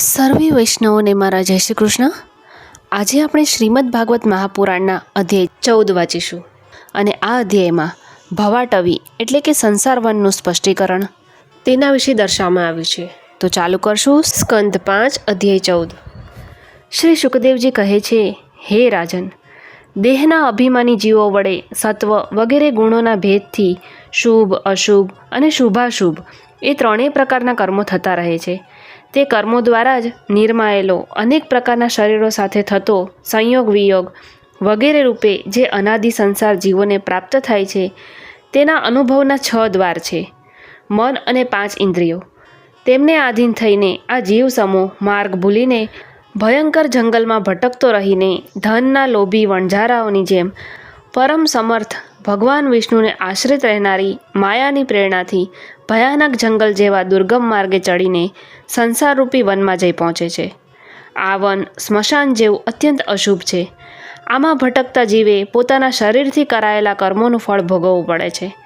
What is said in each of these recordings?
સર્વે વૈષ્ણવોને મારા જય શ્રી કૃષ્ણ. આજે આપણે શ્રીમદ ભાગવત મહાપુરાણના અધ્યાય ચૌદ વાંચીશું. અને આ અધ્યાયમાં ભવાટવી એટલે કે સંસાર વનનું સ્પષ્ટીકરણ તેના વિશે દર્શાવવામાં આવ્યું છે. તો ચાલુ કરશું સ્કંદ પાંચ, અધ્યાય ચૌદ. શ્રી શુકદેવજી કહે છે, હે રાજન, દેહના અભિમાની જીવો વડે સત્વ વગેરે ગુણોના ભેદથી શુભ, અશુભ અને શુભાશુભ એ ત્રણેય પ્રકારના કર્મો થતા રહે છે. તે કર્મો દ્વારા જ નિર્માયેલો અનેક પ્રકારના શરીરો સાથે થતો સંયોગ વિયોગ વગેરે રૂપે જે અનાદિ સંસાર જીવોને પ્રાપ્ત થાય છે, તેના અનુભવના છ દ્વાર છે, મન અને પાંચ ઇન્દ્રિયો. તેમને આધીન થઈને આ જીવ સમૂહ માર્ગ ભૂલીને ભયંકર જંગલમાં ભટકતો રહીને ધનના લોભી વણઝારાઓની જેમ પરમ સમર્થ ભગવાન વિષ્ણુને આશ્રિત રહેનારી માયાની પ્રેરણાથી ભયાનક જંગલ જેવા દુર્ગમ માર્ગે ચડીને સંસારરૂપી વનમાં જઈ પહોંચે છે. આ વન સ્મશાન જેવું અત્યંત અશુભ છે. આમાં ભટકતા જીવે પોતાના શરીરથી કરાયેલા કર્મોનું ફળ ભોગવવું પડે છે.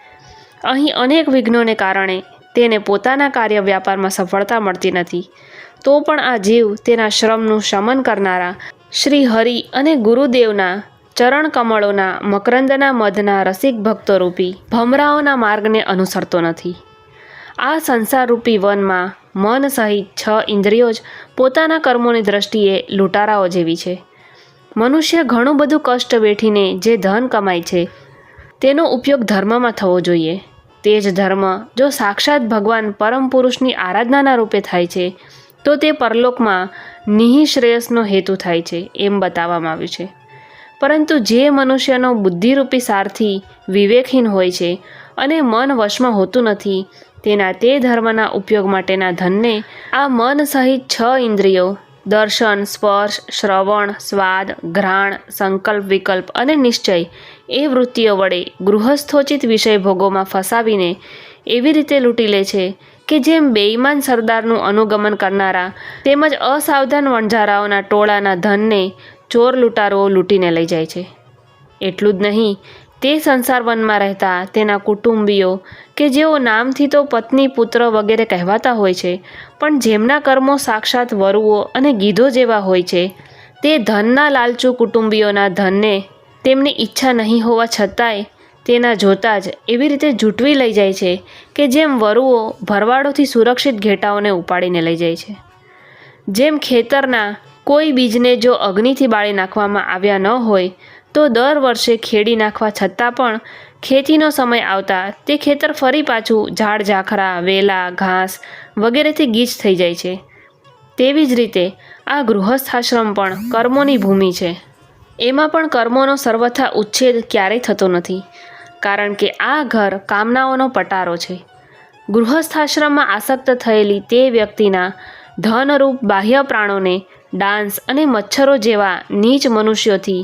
અહીં અનેક વિઘ્નોને કારણે તેને પોતાના કાર્ય વ્યાપારમાં સફળતા મળતી નથી. તો પણ આ જીવ તેના શ્રમનું શમન કરનારા શ્રી હરિ અને ગુરુદેવના ચરણ કમળોના, મકરંદના મધના રસિક ભક્તો રૂપી ભમરાઓના માર્ગને અનુસરતો નથી. આ સંસારરૂપી વનમાં મન સહિત છ ઇન્દ્રિયો જ પોતાના કર્મોની દ્રષ્ટિએ લૂંટારાઓ જેવી છે. મનુષ્ય ઘણું બધું કષ્ટ વેઠીને જે ધન કમાય છે, તેનો ઉપયોગ ધર્મમાં થવો જોઈએ. તે જ ધર્મ જો સાક્ષાત ભગવાન પરમ પુરુષની આરાધનાના રૂપે થાય છે, તો તે પરલોકમાં નિહિશ્રેયસનો હેતુ થાય છે એમ બતાવવામાં આવ્યું છે. પરંતુ જે મનુષ્યનો બુદ્ધિરૂપી સારથી વિવેકહીન હોય છે અને મન વશમાં હોતું નથી તેના તે ધર્મના ઉપયોગ માટેના ધનને આ મન સહિત છ ઇન્દ્રિયો, દર્શન, સ્પર્શ, શ્રવણ, સ્વાદ, ઘ્રાણ, સંકલ્પ, વિકલ્પ અને નિશ્ચય એ વૃત્તિઓ વડે ગૃહસ્થોચિત વિષય ભોગોમાં ફસાવીને એવી રીતે લૂંટી લે છે કે જેમ બેઈમાન સરદારનું અનુગમન કરનારા તેમજ અસાવધાન વણઝારાઓના ટોળાના ધનને ચોર લૂંટારો લૂંટીને લઈ જાય છે. એટલું જ નહીં તે સંસાર વનમાં રહેતા તેના કુટુંબીઓ, કે જેઓ નામથી તો પત્ની, પુત્ર વગેરે કહેવાતા હોય છે, પણ જેમના કર્મો સાક્ષાત વરુઓ અને ગીધો જેવા હોય છે, તે ધનના લાલચુ કુટુંબીઓના ધનને તેમની ઈચ્છા નહીં હોવા છતાંય તેના જોતાં જ એવી રીતે જૂટવી લઈ જાય છે કે જેમ વરુઓ ભરવાડોથી સુરક્ષિત ઘેટાઓને ઉપાડીને લઈ જાય છે. જેમ ખેતરના કોઈ બીજને જો અગ્નિથી બાળી નાખવામાં આવ્યા ન હોય તો દર વર્ષે ખેડી નાખવા છતાં પણ ખેતીનો સમય આવતા તે ખેતર ફરી પાછું ઝાડ, ઝાખરા, વેલા, ઘાસ વગેરેથી ગીચ થઈ જાય છે. તેવી જ રીતે આ ગૃહસ્થાશ્રમ પણ કર્મોની ભૂમિ છે. એમાં પણ કર્મોનો સર્વથા ઉચ્છેદ ક્યારેય થતો નથી, કારણ કે આ ઘર કામનાઓનો પટારો છે. ગૃહસ્થાશ્રમમાં આસક્ત થયેલી તે વ્યક્તિના ધનરૂપ બાહ્ય પ્રાણોને ડાન્સ અને મચ્છરો જેવા નીચ મનુષ્યોથી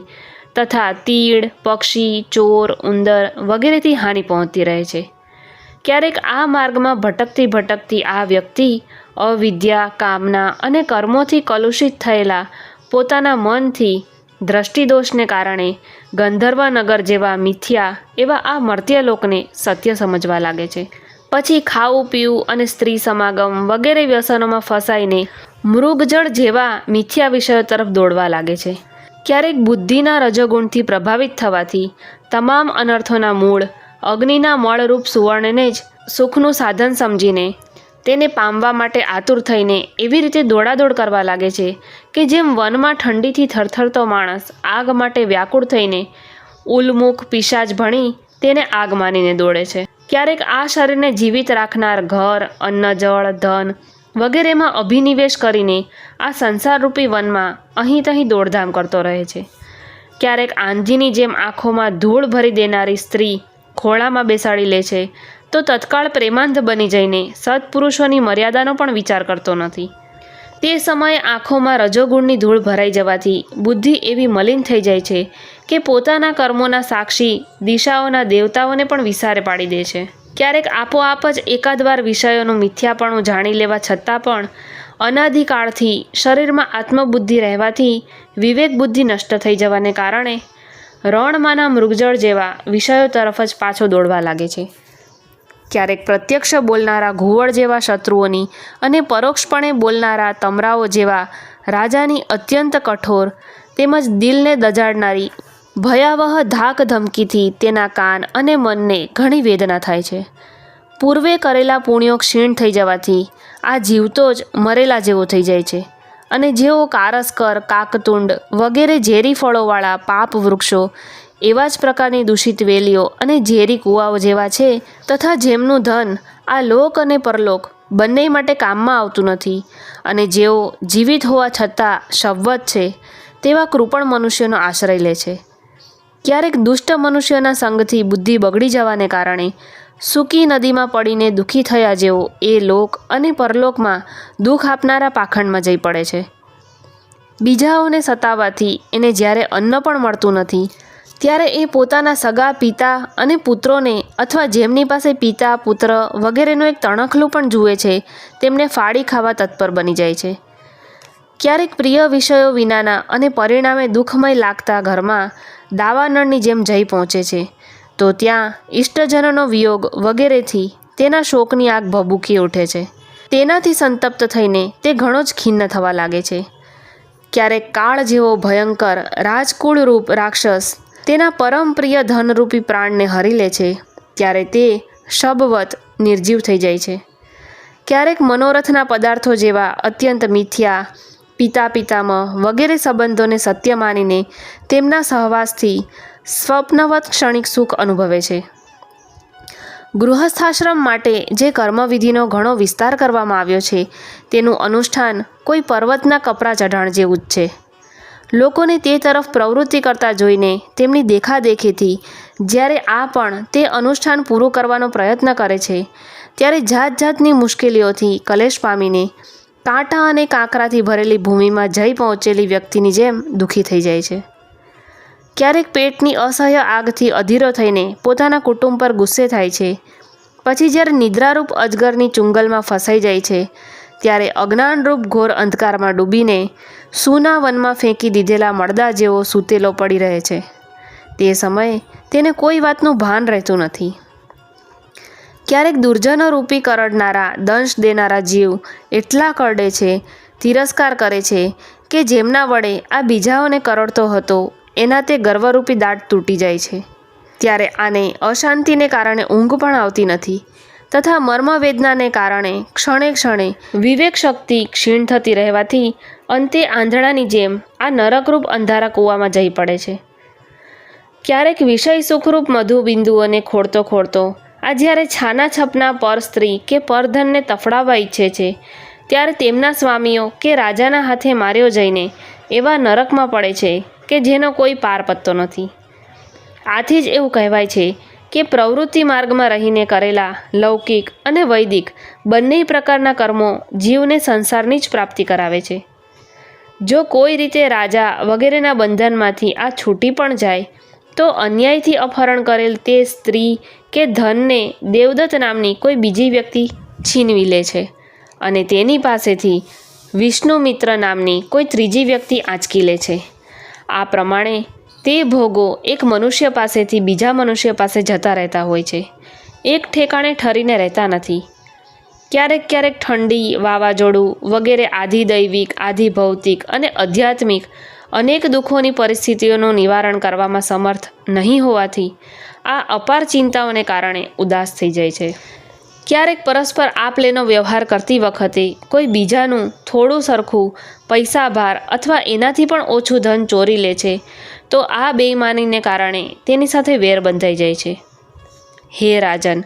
તથા તીડ, પક્ષી, ચોર, ઉંદર વગેરેથી હાનિ પહોંચતી રહે છે. ક્યારેક આ માર્ગમાં ભટકતી ભટકતી આ વ્યક્તિ અવિદ્યા, કામના અને કર્મોથી કલુષિત થયેલા પોતાના મનથી દ્રષ્ટિદોષને કારણે ગંધર્વનગર જેવા મિથ્યા એવા આ મર્ત્ય લોકને સત્ય સમજવા લાગે છે. પછી ખાવું, પીવું અને સ્ત્રી સમાગમ વગેરે વ્યસનોમાં ફસાઈને મૃગજળ જેવા મિથ્યા વિષયો તરફ દોડવા લાગે છે. ક્યારેક બુદ્ધિના રજોગુણથી પ્રભાવિત થવાથી તમામ અનર્થોના મૂળ, અગ્નિના મળરૂપ સુવર્ણને જ સુખનું સાધન સમજીને તેને પામવા માટે આતુર થઈને એવી રીતે દોડાદોડ કરવા લાગે છે કે જેમ વનમાં ઠંડીથી થરથરતો માણસ આગ માટે વ્યાકુળ થઈને ઉલમુખ, પિશાચ ભણી તેને આગ માનીને દોડે છે. ક્યારેક આ શરીરને જીવિત રાખનાર ઘર અન્ન જળ ધન વગેરેમાં અભિનિવેશ કરીને આ સંસારરૂપી વનમાં અહીં તહીં દોડધામ કરતો રહે છે. ક્યારેક આંજીની જેમ આંખોમાં ધૂળ ભરી દેનારી સ્ત્રી ખોળામાં બેસાડી લે છે, તો તત્કાળ પ્રેમાંધ બની જઈને સત્પુરુષોની મર્યાદાનો પણ વિચાર કરતો નથી. તે સમયે આંખોમાં રજોગુણની ધૂળ ભરાઈ જવાથી બુદ્ધિ એવી મલિન થઈ જાય છે કે પોતાના કર્મોના સાક્ષી દિશાઓના દેવતાઓને પણ વિસારે પાડી દે છે. ક્યારેક આપોઆપ જ એકાદ વાર વિષયોનું મિથ્યાપણું જાણી લેવા છતાં પણ અનાદિકાળથી શરીરમાં આત્મબુદ્ધિ રહેવાથી વિવેક બુદ્ધિ નષ્ટ થઈ જવાને કારણે રણમાંના મૃગજળ જેવા વિષયો તરફ જ પાછો દોડવા લાગે છે. ક્યારેક પ્રત્યક્ષ બોલનારા ઘુવડ જેવા શત્રુઓની અને પરોક્ષપણે બોલનારા તમરાઓ જેવા રાજાની અત્યંત કઠોર તેમજ દિલને દજાડનારી ભયાવહ ધાક ધમકીથી તેના કાન અને મનને ઘણી વેદના થાય છે. પૂર્વે કરેલા પુણ્યો ક્ષીણ થઈ જવાથી આ જીવતો જ મરેલા જેવો થઈ જાય છે અને જેઓ કારસ્કર, કાકતુંડ વગેરે ઝેરી ફળોવાળા પાપ વૃક્ષો, એવા જ પ્રકારની દૂષિત વેલીઓ અને ઝેરી કૂવાઓ જેવા છે તથા જેમનું ધન આ લોક અને પરલોક બંને માટે કામમાં આવતું નથી અને જેઓ જીવિત હોવા છતાં શવવત છે તેવા કૃપણ મનુષ્યનો આશ્રય લે છે. ક્યારેક દુષ્ટ મનુષ્યના સંગથી બુદ્ધિ બગડી જવાને કારણે સૂકી નદીમાં પડીને દુઃખી થયા જેવો એ લોક અને પરલોકમાં દુઃખ આપનારા પાખંડમાં જઈ પડે છે. બીજાઓને સતાવવાથી એને જ્યારે અન્ન પણ મળતું નથી, ત્યારે એ પોતાના સગા, પિતા અને પુત્રોને અથવા જેમની પાસે પિતા, પુત્ર વગેરેનું એક તણખલું પણ જુએ છે, તેમને ફાડી ખાવા તત્પર બની જાય છે. ક્યારેક પ્રિય વિષયો વિનાના અને પરિણામે દુઃખમય લાગતા ઘરમાં દાવાનળની જેમ જઈ પહોંચે છે. તો ત્યાં ઇષ્ટજનોનો વિયોગ વગેરેથી તેના શોકની આગ ભભૂકી ઉઠે છે. તેનાથી સંતપ્ત થઈને તે ઘણો જ ખિન્ન થવા લાગે છે. ક્યારેક કાળ જેવો ભયંકર રાજકુળ રૂપ રાક્ષસ તેના પરમ પ્રિય ધનરૂપી પ્રાણને હરી લે છે. ત્યારે તે શબવત નિર્જીવ થઈ જાય છે. ક્યારેક મનોરથના પદાર્થો જેવા અત્યંત મિથ્યા પિતા પિતામહ વગેરે સંબંધોને સત્ય માનીને તેમના સહવાસથી સ્વપ્નવત ક્ષણિક સુખ અનુભવે છે. ગૃહસ્થાશ્રમ માટે જે કર્મવિધિનો ઘણો વિસ્તાર કરવામાં આવ્યો છે, તેનું અનુષ્ઠાન કોઈ પર્વતના કપરા ચઢાણ જેવું જ છે. લોકોને તે તરફ પ્રવૃત્તિ કરતા જોઈને તેમની દેખાદેખીથી જ્યારે આ પણ તે અનુષ્ઠાન પૂરું કરવાનો પ્રયત્ન કરે છે, ત્યારે જાત જાતની મુશ્કેલીઓથી કલેશ પામીને કાંટા અને કાંકરાથી ભરેલી ભૂમિમાં જઈ પહોંચેલી વ્યક્તિની જેમ દુઃખી થઈ જાય છે. ક્યારેક પેટની અસહ્ય આગથી અધીરો થઈને પોતાના કુટુંબ પર ગુસ્સે થાય છે. પછી જ્યારે નિદ્રારૂપ અજગરની ચુંગલમાં ફસાઈ જાય છે, ત્યારે અજ્ઞાનરૂપ ઘોર અંધકારમાં ડૂબીને સૂના વનમાં ફેંકી દીધેલા મળદા જેવો સૂતેલો પડી રહે છે. તે સમયે તેને કોઈ વાતનું ભાન રહેતું નથી. ક્યારેક દુર્જનો રૂપી કરડનારા, દંશ દેનારા જીવ એટલા કરડે છે, તિરસ્કાર કરે છે કે જેમના વડે આ બીજાઓને કરડતો હતો, એના તે ગર્વરૂપી દાંત તૂટી જાય છે. ત્યારે આને અશાંતિને કારણે ઊંઘ પણ આવતી નથી તથા મર્મવેદનાને કારણે ક્ષણે ક્ષણે વિવેક શક્તિ ક્ષીણ થતી રહેવાથી અંતે આંધળાની જેમ આ નરકરૂપ અંધારા કૂવામાં જઈ પડે છે. ક્યારેક વિષય સુખરૂપ મધુબિંદુઓને ખોડતો ખોડતો આ જ્યારે છાના છપના પર સ્ત્રી કે પરધનને તફડાવવા ઈચ્છે છે, ત્યારે તેમના સ્વામીઓ કે રાજાના હાથે માર્યો જઈને એવા નરકમાં પડે છે કે જેનો કોઈ પાર પત્તો નથી. આથી જ એવું કહેવાય છે કે પ્રવૃત્તિ માર્ગમાં રહીને કરેલા લૌકિક અને વૈદિક બંને પ્રકારના કર્મો જીવને સંસારની જ પ્રાપ્તિ કરાવે છે. જો કોઈ રીતે રાજા વગેરેના બંધનમાંથી આ છૂટી પણ જાય, તો અન્યાયથી અપહરણ કરેલ તે સ્ત્રી કે ધનને દેવદત્ત નામની કોઈ બીજી વ્યક્તિ છીનવી લે છે અને તેની પાસેથી વિષ્ણુમિત્ર નામની કોઈ ત્રીજી વ્યક્તિ આંચકી લે છે. આ પ્રમાણે તે ભોગો એક મનુષ્ય પાસેથી બીજા મનુષ્ય પાસે જતા રહેતા હોય છે. એક ઠેકાણે ઠરીને રહેતા નથી. ક્યારેક ક્યારેક ઠંડી, વાવાઝોડું વગેરે આધિ દૈવિક આધિ ભૌતિક અને આધ્યાત્મિક અનેક દુઃખોની પરિસ્થિતિઓનું નિવારણ કરવામાં સમર્થ નહીં હોવાથી આ અપાર ચિંતાઓને કારણે ઉદાસ થઈ જાય છે. ક્યારેક પરસ્પર આપ લેનો વ્યવહાર કરતી વખતે કોઈ બીજાનું થોડું સરખું પૈસા ભાર અથવા એનાથી પણ ઓછું ધન ચોરી લે છે, તો આ બેઈમાનીને કારણે તેની સાથે વેર બંધાઈ જાય છે. હે રાજન,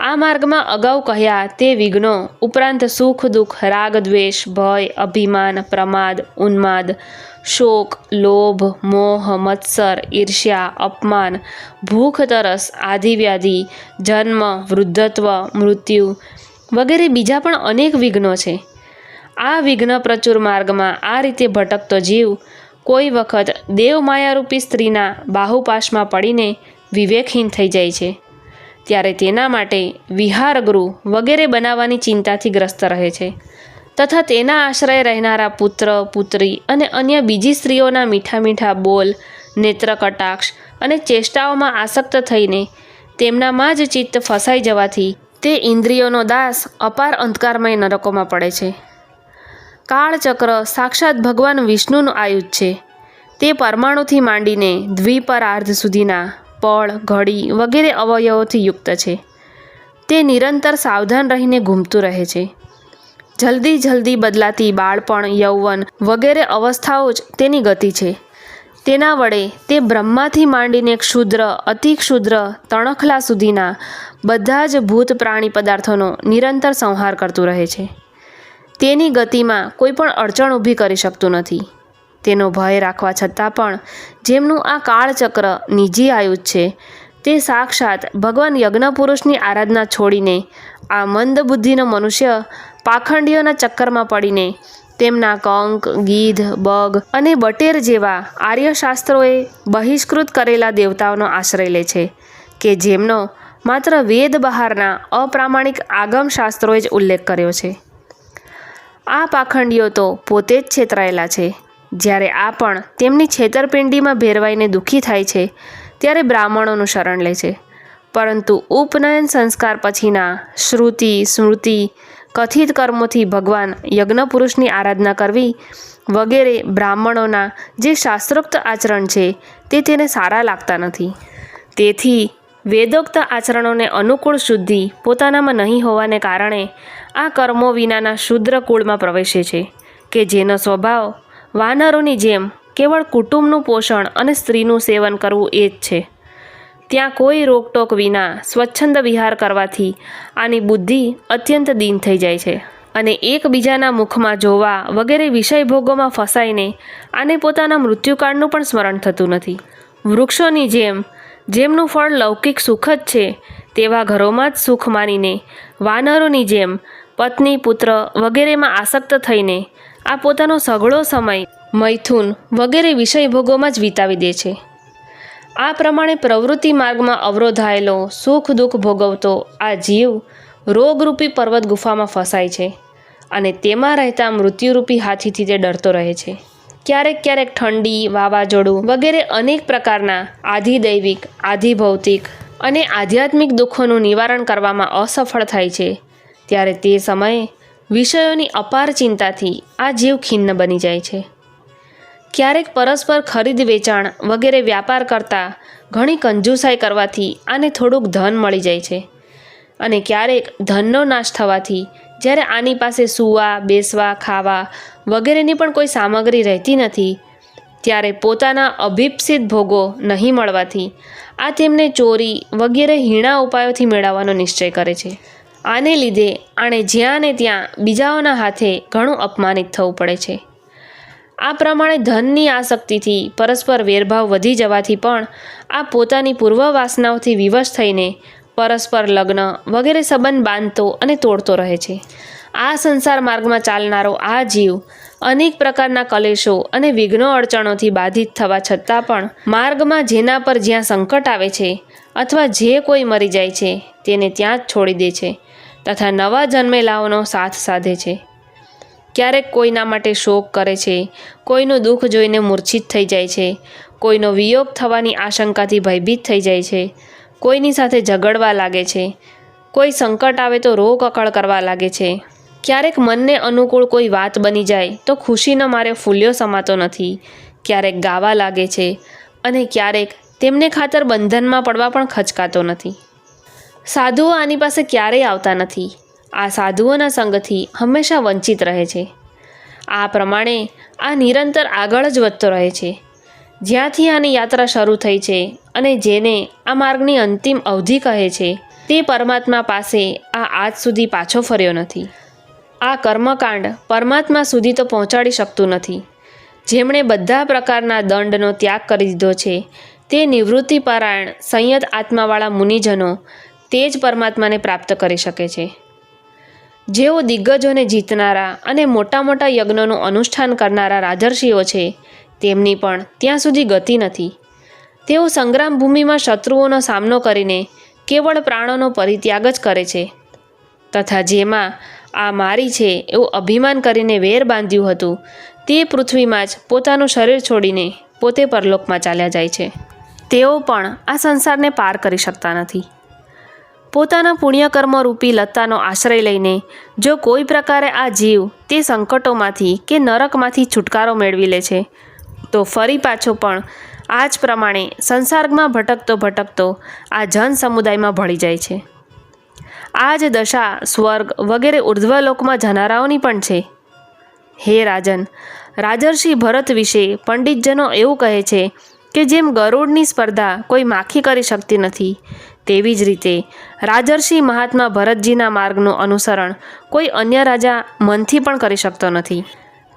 આ માર્ગમાં અગાઉ કહ્યા તે વિઘ્નો ઉપરાંત સુખ દુઃખ, રાગ દ્વેષ, ભય, અભિમાન, પ્રમાદ, ઉન્માદ શોક, લોભ, મોહ, મત્સર, ઈર્ષ્યા, અપમાન, ભૂખ, તરસ, આધિવ્યાધિ, જન્મ, વૃદ્ધત્વ, મૃત્યુ વગેરે બીજા પણ અનેક વિઘ્નો છે. આ વિઘ્ન પ્રચુર માર્ગમાં આ રીતે ભટકતો જીવ કોઈ વખત દેવમાયારૂપી સ્ત્રીના બાહુપાશમાં પડીને વિવેકહીન થઈ જાય છે. ત્યારે તેના માટે વિહારગૃહ વગેરે બનાવવાની ચિંતાથી ગ્રસ્ત રહે છે. તથા તેના આશ્રય રહેનારા પુત્ર, પુત્રી અને અન્ય બીજી સ્ત્રીઓના મીઠા મીઠા બોલ, નેત્ર કટાક્ષ અને ચેષ્ટાઓમાં આસક્ત થઈને તેમનામાં જ ચિત્ત ફસાઈ જવાથી તે ઇન્દ્રિયોનો દાસ અપાર અંધકારમય નરકોમાં પડે છે. કાળચક્ર સાક્ષાત ભગવાન વિષ્ણુનું આયુધ છે. તે પરમાણુથી માંડીને દ્વિપરાર્ધ સુધીના પળ, ઘડી વગેરે અવયવોથી યુક્ત છે. તે નિરંતર સાવધાન રહીને ઘૂમતું રહે છે. જલ્દી જલ્દી બદલાતી બાળપણ, યૌવન વગેરે અવસ્થાઓ જ તેની ગતિ છે. તેના વડે તે બ્રહ્માથી માંડીને ક્ષુદ્ર અતિ ક્ષુદ્ર તણખલા સુધીના બધા જ ભૂત પ્રાણી પદાર્થોનો નિરંતર સંહાર કરતું રહે છે. તેની ગતિમાં કોઈ પણ અડચણ ઊભી કરી શકતું નથી. તેનો ભય રાખવા છતાં પણ જેમનું આ કાળચક્ર નિજી આયુષ છે, તે સાક્ષાત ભગવાન યજ્ઞપુરુષની આરાધના છોડીને આ મંદ બુદ્ધિનો મનુષ્ય પાખંડીઓના ચક્કરમાં પડીને તેમના કંક, ગીધ, બગ અને બટેર જેવા આર્યશાસ્ત્રોએ બહિષ્કૃત કરેલા દેવતાઓનો આશ્રય લે છે, કે જેમનો માત્ર વેદ બહારના અપ્રામાણિક આગમ શાસ્ત્રોએ જ ઉલ્લેખ કર્યો છે. આ પાખંડીઓ તો પોતે જ છેતરાયેલા છે. જ્યારે આ પણ તેમની છેતરપિંડીમાં ભેરવાઈને દુઃખી થાય છે, ત્યારે બ્રાહ્મણોનું શરણ લે છે. પરંતુ ઉપનયન સંસ્કાર પછીના શ્રુતિ, સ્મૃતિ, કથિત કર્મોથી ભગવાન યજ્ઞપુરુષની આરાધના કરવી વગેરે બ્રાહ્મણોના જે શાસ્ત્રોક્ત આચરણ છે તે તેને સારા લાગતા નથી. તેથી વેદોક્ત આચરણોને અનુકૂળ શુદ્ધિ પોતાનામાં નહીં હોવાને કારણે આ કર્મો વિનાના શુદ્ર કુળમાં પ્રવેશે છે, કે જેનો સ્વભાવ વાનરોની જેમ કેવળ કુટુંબનું પોષણ અને સ્ત્રીનું સેવન કરવું એ જ છે. ત્યાં કોઈ રોકટોક વિના સ્વચ્છંદ વિહાર કરવાથી આની બુદ્ધિ અત્યંત દીન થઈ જાય છે અને એકબીજાના મુખમાં જોવા વગેરે વિષય ભોગોમાં ફસાઈને આને પોતાના મૃત્યુકાળનું પણ સ્મરણ થતું નથી. વૃક્ષોની જેમ, જેમનું ફળ લૌકિક સુખ જ છે, તેવા ઘરોમાં જ સુખ માનીને વાનરોની જેમ પત્ની, પુત્ર વગેરેમાં આસક્ત થઈને આ પોતાનો સઘળો સમય મૈથુન વગેરે વિષય ભોગોમાં જ વિતાવી દે છે. આ પ્રમાણે પ્રવૃત્તિ માર્ગમાં અવરોધાયેલો સુખ દુઃખ ભોગવતો આ જીવ રોગરૂપી પર્વત ગુફામાં ફસાય છે અને તેમાં રહેતા મૃત્યુરૂપી હાથીથી તે ડરતો રહે છે. ક્યારેક ક્યારેક ઠંડી, વાવાઝોડું વગેરે અનેક પ્રકારના આધિદૈવિક, આધિભૌતિક અને આધ્યાત્મિક દુઃખોનું નિવારણ કરવામાં અસફળ થાય છે. ત્યારે તે સમયે વિષયોની અપાર ચિંતાથી આ જીવ ખિન્ન બની જાય છે. ક્યારેક પરસ્પર ખરીદ, વેચાણ વગેરે વ્યાપાર કરતાં ઘણી કંજૂસાઈ કરવાથી આને થોડુંક ધન મળી જાય છે. અને ક્યારેક ધનનો નાશ થવાથી જ્યારે આની પાસે સૂવા, બેસવા, ખાવા વગેરેની પણ કોઈ સામગ્રી રહેતી નથી, ત્યારે પોતાના અભિપ્સિત ભોગો નહીં મળવાથી આ તેમને ચોરી વગેરે હીણા ઉપાયોથી મેળવવાનો નિશ્ચય કરે છે. આને લીધે આણે જ્યાં ને ત્યાં બીજાઓના હાથે ઘણું અપમાનિત થવું પડે છે. આ પ્રમાણે ધનની આસક્તિથી પરસ્પર વેરભાવ વધી જવાથી પણ આ પોતાની પૂર્વ વાસનાઓથી વિવશ થઈને પરસ્પર લગ્ન વગેરે સંબંધ બાંધતો અને તોડતો રહે છે. આ સંસાર માર્ગમાં ચાલનારો આ જીવ અનેક પ્રકારના કલેશો અને વિઘ્નો અડચણોથી બાધિત થવા છતાં પણ માર્ગમાં જેના પર જ્યાં સંકટ આવે છે અથવા જે કોઈ મરી જાય છે તેને ત્યાં જ છોડી દે છે તથા નવા જન્મેલાઓનો સાથ સાધે છે. ક્યારેક કોઈના માટે શોક કરે છે, કોઈનું દુઃખ જોઈને મૂર્છિત થઈ જાય છે, કોઈનો વિયોગ થવાની આશંકાથી ભયભીત થઈ જાય છે, કોઈની સાથે ઝઘડવા લાગે છે, કોઈ સંકટ આવે તો રોક અકળ કરવા લાગે છે. ક્યારેક મનને અનુકૂળ કોઈ વાત બની જાય તો ખુશીનો મારે ફૂલ્યો સમાતો નથી, ક્યારેક ગાવા લાગે છે અને ક્યારેક તેમને ખાતર બંધનમાં પડવા પણ ખચકાતો નથી. સાધુઓ આની પાસે ક્યારેય આવતા નથી. આ સાધુઓના સંગથી હંમેશા વંચિત રહે છે. આ પ્રમાણે આ નિરંતર આગળ જ વધતો રહે છે. જ્યાંથી આની યાત્રા શરૂ થઈ છે અને જેને આ માર્ગની અંતિમ અવધિ કહે છે, તે પરમાત્મા પાસે આ આજ સુધી પાછો ફર્યો નથી. આ કર્મકાંડ પરમાત્મા સુધી તો પહોંચાડી શકતું નથી. જેમણે બધા પ્રકારના દંડનો ત્યાગ કરી દીધો છે, તે નિવૃત્તિપરાયણ સંયત આત્માવાળા મુનિજનો તે જ પરમાત્માને પ્રાપ્ત કરી શકે છે. જેઓ દિગ્ગજોને જીતનારા અને મોટા મોટા યજ્ઞોનું અનુષ્ઠાન કરનારા રાજર્ષિઓ છે, તેમની પણ ત્યાં સુધી ગતિ નથી. તેઓ સંગ્રામ ભૂમિમાં શત્રુઓનો સામનો કરીને કેવળ પ્રાણોનો પરિત્યાગ જ કરે છે. તથા જેમાં આ મારી છે એવું અભિમાન કરીને વેર બાંધ્યું હતું, તે પૃથ્વીમાં જ પોતાનું શરીર છોડીને પોતે પરલોકમાં ચાલ્યા જાય છે. તેઓ પણ આ સંસારને પાર કરી શકતા નથી. પોતાના પુણ્યકર્મ રૂપી લતાનો આશ્રય લઈને જો કોઈ પ્રકારે આ જીવ તે સંકટોમાંથી કે નરકમાંથી છુટકારો મેળવી લે છે, તો ફરી પાછો પણ આ જ પ્રમાણે સંસારમાં ભટકતો ભટકતો આ જન સમુદાયમાં ભળી જાય છે. આ જ દશા, સ્વર્ગ વગેરે ઉર્ધ્વલોકમાં જનારાઓની પણ છે. હે રાજન, રાજર્ષિ ભરત વિશે પંડિતજનો એવું કહે છે કે જેમ ગરુડની સ્પર્ધા કોઈ માખી કરી શકતી નથી તેવી જ રીતે રાજર્ષિ મહાત્મા ભરતજીના માર્ગનું અનુસરણ કોઈ અન્ય રાજા મનથી પણ કરી શકતો નથી.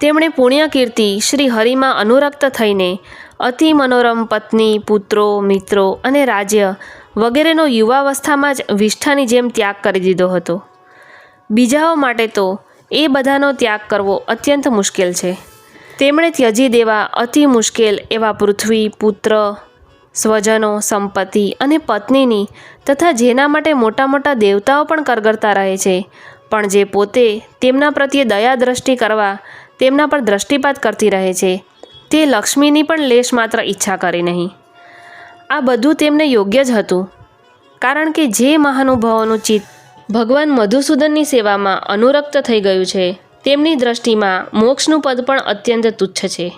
તેમણે પુણ્યકીર્તિ શ્રી હરિમાં અનુરક્ત થઈને અતિ મનોરમ પત્ની, પુત્રો, મિત્રો અને રાજ્ય વગેરેનો યુવાવસ્થામાં જ વિષ્ઠાની જેમ ત્યાગ કરી દીધો હતો. બીજાઓ માટે તો એ બધાનો ત્યાગ કરવો અત્યંત મુશ્કેલ છે. તેમણે ત્યજી દેવા અતિ મુશ્કેલ એવા પૃથ્વી, પુત્ર સ્વજનો, સંપત્તિ અને પત્નીની તથા જેના માટે મોટા મોટા દેવતાઓ પણ કરગરતા રહે છે. પણ જે પોતે તેમના પ્રત્યે દયા દ્રષ્ટિ કરવા તેમના પર દ્રષ્ટિપાત કરતી રહે છે, તે લક્ષ્મીની પણ લેશ માત્ર ઈચ્છા કરી નહીં. આ બધું તેમને યોગ્ય જ હતું. કારણ કે જે મહાનુભાવોનું ચિત્ત ભગવાન મધુસૂદનની સેવામાં અનુરક્ત થઈ ગયું છે, તેમની દ્રષ્ટિમાં મોક્ષનું પદ પણ અત્યંત તુચ્છ છે.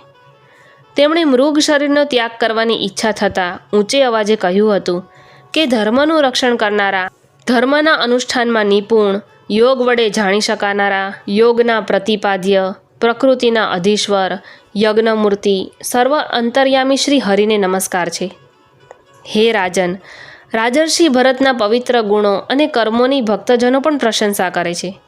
તેમણે મૃગ શરીરનો ત્યાગ કરવાની ઈચ્છા થતાં ઊંચે અવાજે કહ્યું હતું કે ધર્મનું રક્ષણ કરનારા, ધર્મના અનુષ્ઠાનમાં નિપુણ, યોગ વડે જાણી શકાનારા, યોગના પ્રતિપાદ્ય, પ્રકૃતિના અધીશ્વર, યજ્ઞમૂર્તિ, સર્વ અંતર્યામી શ્રી હરિને નમસ્કાર છે. હે રાજન, રાજર્ષિ ભરતના પવિત્ર ગુણો અને કર્મોની ભક્તજનો પણ પ્રશંસા કરે છે.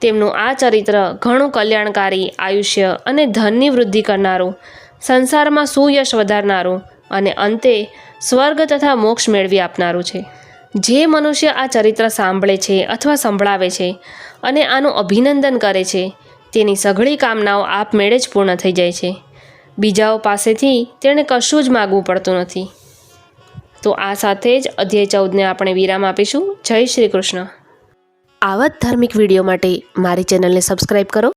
તેમનું આ ચરિત્ર ઘણું કલ્યાણકારી, આયુષ્ય અને ધનની વૃદ્ધિ કરનારું સંસારમાં સુયશ વધારનારું અને અંતે સ્વર્ગ તથા મોક્ષ મેળવી આપનારું છે. જે મનુષ્ય આ ચરિત્ર સાંભળે છે અથવા સંભળાવે છે અને આનું અભિનંદન કરે છે, તેની સઘળી કામનાઓ આપમેળે જ પૂર્ણ થઈ જાય છે. બીજાઓ પાસેથી તેણે કશું જ માગવું પડતું નથી. તો આ સાથે જ અધ્યાય ચૌદને આપણે વિરામ આપીશું. જય શ્રી કૃષ્ણ. આવા જ ધાર્મિક વીડિયો માટે મારી ચેનલને સબસ્ક્રાઈબ કરો.